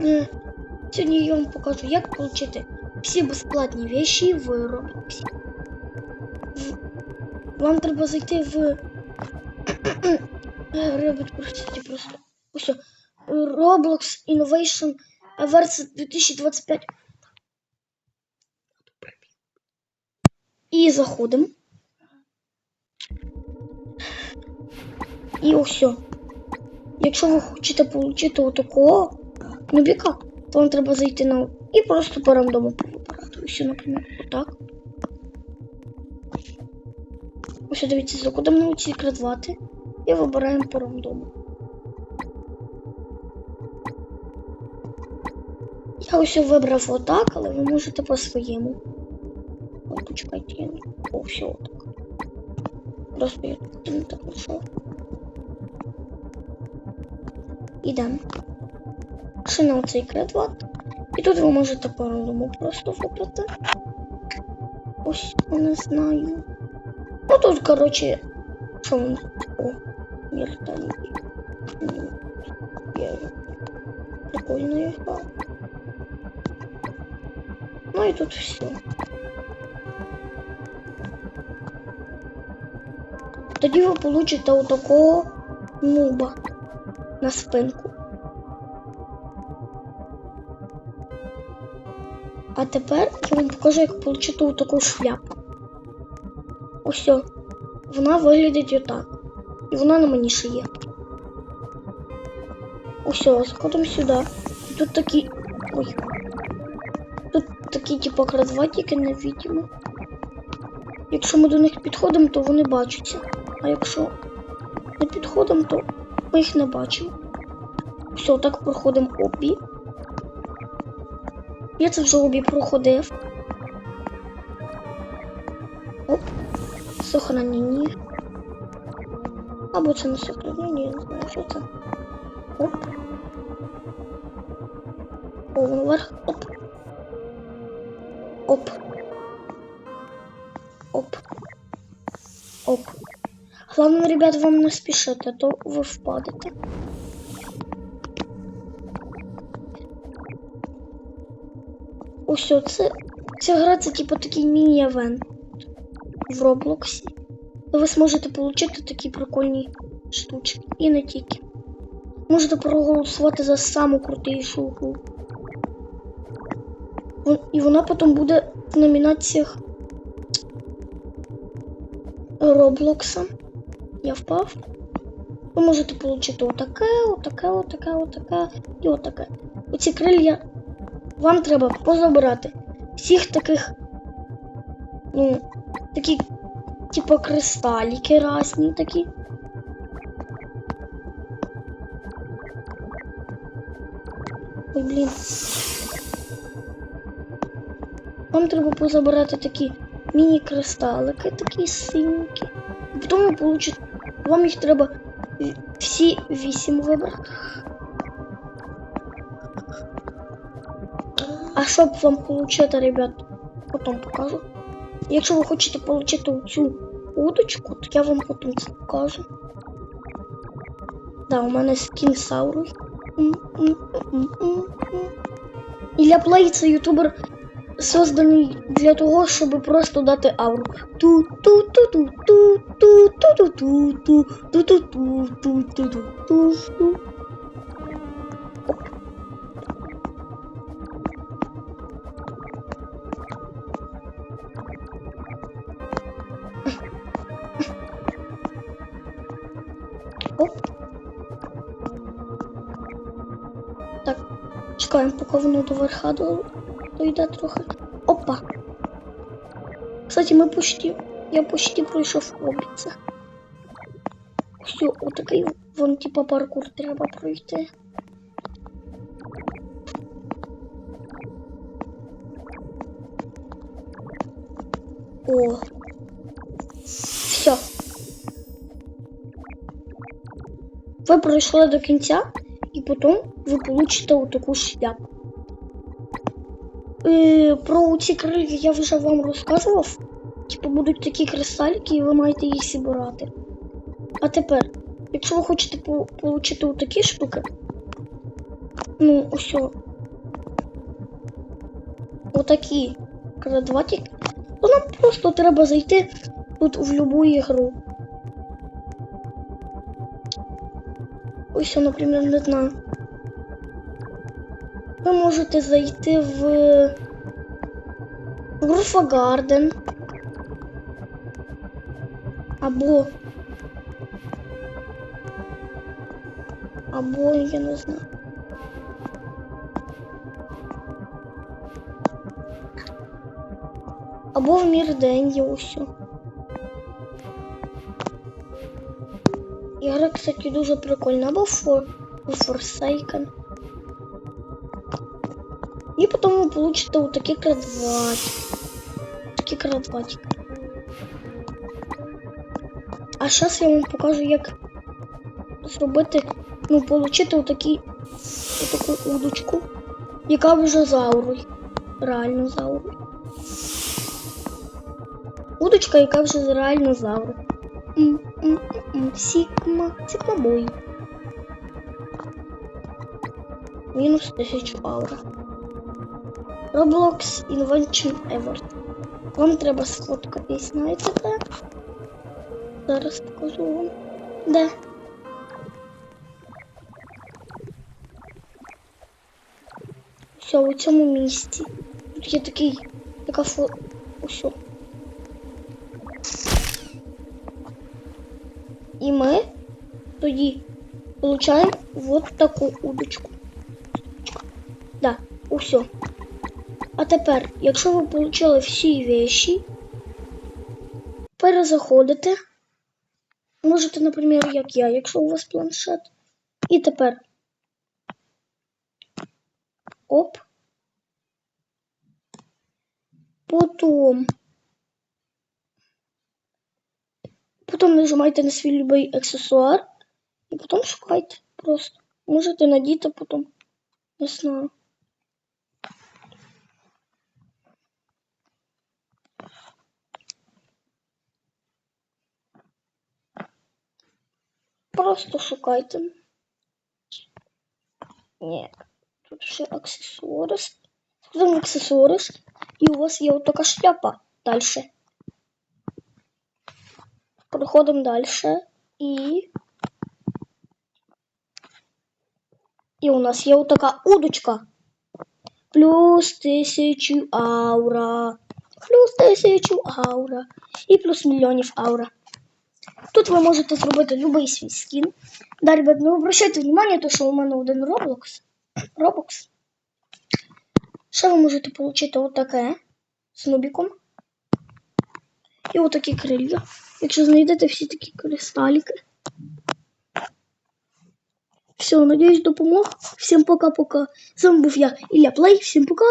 Е, Сьогодні я вам покажу, як отримати всі безплатні вещи в Roblox. В- Вам треба зайти в Rebit, простите, просто. Ось, о, Roblox Innovation версія 2025. І заходимо. І ось. Якщо ви хочете отримати отакого нубіка, то вам треба зайти на і просто по рандому повибирати. Ось, наприклад, отак. Ось дивіться, заходимо на ці кредвати і вибираємо по рандому. Я ось вибрав отак, але ви можете по-своєму. О, почекайте, я не. О, все отак. Просто я тут не так знайшов. Ідемо. Ще на оцей кредват. І тут ви можете по рандому просто вибрати. Ось, я не знаю. Ну тут, короче, що воно? О, вертоліт. Я прикольно ігра. Ну і тут все. Тоді ви получите отакого нуба на спинку. А тепер я вам покажу, як отримати таку шляпу. Ось. Вона виглядить отак. І вона на мені ще є. Ось, заходимо сюди. І Тут такі. Ой. Тут такі, типу, крадватики невидимо. Якщо ми до них підходимо, то вони бачаться. А якщо не підходимо, то ми їх не бачимо. Все, так проходимо обі. Я це вже обі проходив. Оп. Сохранення. Або це не сохранення, я не знаю, що це. Оп. О, вверх. Оп. Оп. Оп. Оп. Главное, ребят, вам не спішити, а то ви впадете. Ось це. Ця гра це типу такий міні-евент в Роблоксі. Ви зможете отримати такі прикольні штучки. І не тільки. Можете проголосувати за саму крутішу гру. І вона потім буде в номінаціях Роблокса. Я впав. Ви можете отримати отаке, отаке, отаке, отаке і отаке. Оці крилья вам треба позабирати всіх таких, ну, такі, типу, кристаліки разні такі. Ой, блін. Вам треба позабирати такі міні-кристалики, такі синькі. Потім ви получите. Вам їх треба всі вісім вибрати. А щоб вам получити, ребят, потім покажу. Якщо ви хочете отримати цю удочку, то я вам потім це покажу. Да, у мене скін Саурус. І для плей це ютубер созданий для того, щоб просто дати ауру. ту ту ту ту ту ту ту ту ту ту ту ту ту ту ту ту чекаємо, поки воно до верха до- дойде трохи. Опа. Кстати, ми почти. Я почти пройшов обі це. Все, отакий вон типа паркур треба пройти. О. Все. Ви пройшли до кінця, і потім ви получите отаку шляпу. Е, про ці крилья я вже вам розказував. Типу будуть такі кристаліки, і ви маєте їх зібрати. А тепер якщо ви хочете отримати такі штуки, ну, ось. Отакі квадратики, то нам просто треба зайти тут в любу ігру. Ось, наприклад, не знаю. Ви можете зайти в Груфа Гарден. Або. Або я не знаю. Або в Мірденді усю. Ігра, кстати, дуже прикольна. Або For, Forsaken. І потім ви получите вот такі. Такі крадваті. А зараз я вам покажу, як зробити, ну, получити отакі, отаку удочку, яка вже зауруй. Реально зауруй. Удочка, яка вже реально. М-м-м-м. Сігма бой. Мінус 1000 аура. Roblox Invention Award. Вам треба сфоткатись, знаєте де? Зараз покажу вам. Де? Все, у цьому місці. Тут є такий, така фо... Усьо. І ми тоді получаємо вот таку удочку. Да, усьо. А тепер, якщо ви отримали всі вещі, перезаходите. Можете, наприклад, як я, якщо у вас планшет. І тепер. Оп. Потім. Потім нажимайте на свій любий аксесуар. І потім шукайте просто. Можете надіти потім. Не знаю. Просто шукайте. Ні. Тут ще аксесуарис. Потім аксесуарис. І у вас є от така шляпа далі. Проходимо далі. І. І у нас є от така удочка. Плюс тисячу аура. Плюс тисячу аура. І плюс мільйонів аура. Тут ви можете зробити будь-який свій скін. Далі, не обращайте внимання, то що у мене один Roblox. Roblox. Ще ви можете отримати отаке з нубіком. І отакі крилля. Якщо знайдете всі такі кристаліки. Все, надіюсь, допомог. Всім пока-пока. З вами був я, Ілля Плей. Всім пока.